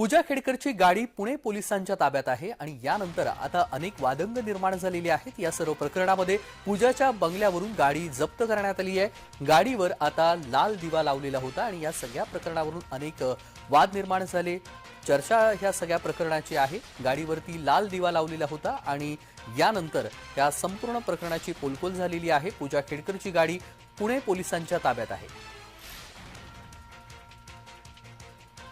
पूजा खेडकरची गाडी पुणे पोलिसांच्या ताब्यात आहे आणि यानंतर आता अनेक वादंग निर्माण झालेली आहेत. या सर्व प्रकरणामध्ये पूजाच्या बंगल्यावरून गाडी जप्त करण्यात आली आहे. गाडीवर आता लाल दिवा लावलेला होता आणि या सगळ्या प्रकरणावरून अनेक वाद निर्माण झाले. चर्चा ह्या सगळ्या प्रकरणाची आहे. गाडीवरती लाल दिवा लावलेला होता आणि यानंतर या संपूर्ण प्रकरणाची पोलकोल झालेली आहे. पूजा खेडकरची गाडी पुणे पोलिसांच्या ताब्यात आहे.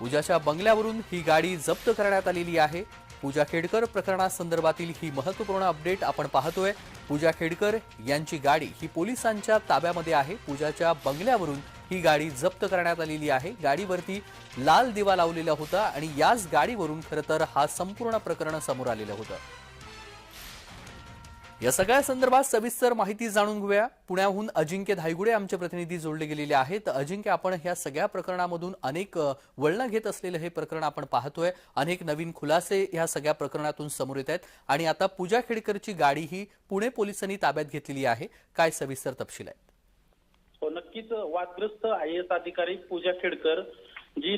पूजाच्या बंगल्यावरून ही गाडी जप्त करण्यात आलेली आहे. पूजा खेडकर प्रकरणासंदर्भातील ही महत्त्वपूर्ण अपडेट आपण पाहतोय. पूजा खेडकर यांची गाडी ही पोलिसांच्या ताब्यामध्ये आहे. पूजाच्या बंगल्यावरून ही गाडी जप्त करण्यात आलेली आहे. गाडीवरती लाल दिवा लावलेला होता आणि याच गाडीवरून खरं तर हा संपूर्ण प्रकरण समोर आलेलं होतं. या सगळ्या संदर्भात सविस्तर माहिती जाणून घेऊया. पुण्याहून अजिंक्य धायगुडे आमचे प्रतिनिधी जोडले गेलेले आहेत. अजिंक्य आपण ह्या सगळ्या प्रकरणामधून अनेक वळणं घेत असलेलं हे प्रकरण आपण पाहतोय. अनेक नवीन खुलासे ह्या सगळ्या प्रकरणातून समोर येत आहेत आणि आता पूजा खेडकरची गाडी ही पुणे पोलिसांनी ताब्यात घेतलेली आहे. काय सविस्तर तपशील आहेत? हो नक्कीच वादग्रस्त आय एस अधिकारी पूजा खेडकर जी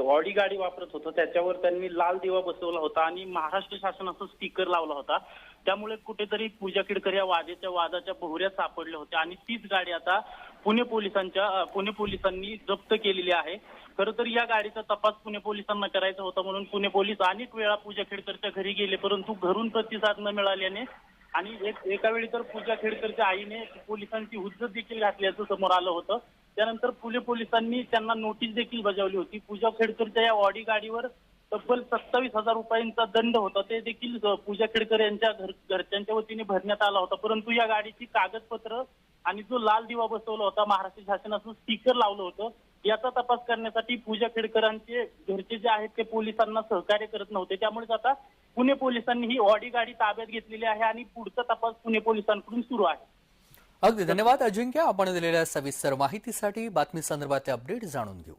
ऑडी गाडी वापरत होतं त्याच्यावर त्यांनी लाल दिवा बसवला होता आणि महाराष्ट्र शासनाचा स्टिकर लावला होता. त्यामुळे कुठेतरी पूजा खेडकर या वादेच्या वादाच्या भोवऱ्यात सापडल्या होत्या आणि तीच गाडी आता पुणे पोलिसांच्या पुणे पोलिसांनी जप्त केलेली आहे. खरं तर या गाडीचा तपास पुणे पोलिसांना करायचा होता म्हणून पुणे पोलीस अनेक वेळा पूजा खेडकरच्या घरी गेले परंतु घरून प्रतिसाद न मिळाल्याने आणि एक एका वेळी तर पूजा खेडकरच्या आईने पोलिसांची हुज्जत देखील घातल्याचं समोर आलं होतं. त्यानंतर पुणे पोलिसांनी त्यांना नोटीस देखील बजावली होती. पूजा खेडकरच्या या ऑडी गाडीवर तब्बल सत्तावीस हजार रुपयांचा दंड होता. ते देखील पूजा खेडकर यांच्या घर घरच्यांच्या वतीने भरण्यात आला होता. परंतु या गाडीची कागदपत्र आणि जो लाल दिवा बसवला होता महाराष्ट्र शासनाचं स्टिकर लावलं होतं याचा तपास करण्यासाठी पूजा खेडकरांचे घरचे जे आहेत ते पोलिसांना सहकार्य करत नव्हते. त्यामुळेच आता पुणे पोलिसांनी ही ऑडी गाडी ताब्यात घेतलेली आहे आणि पुढचा तपास पुणे पोलिसांकडून सुरू आहे. अगदी धन्यवाद अजिंक्य. आपण दिलेल्या सविस्तर माहितीसाठी बातमी संदर्भातले अपडेट जाणून घेऊ.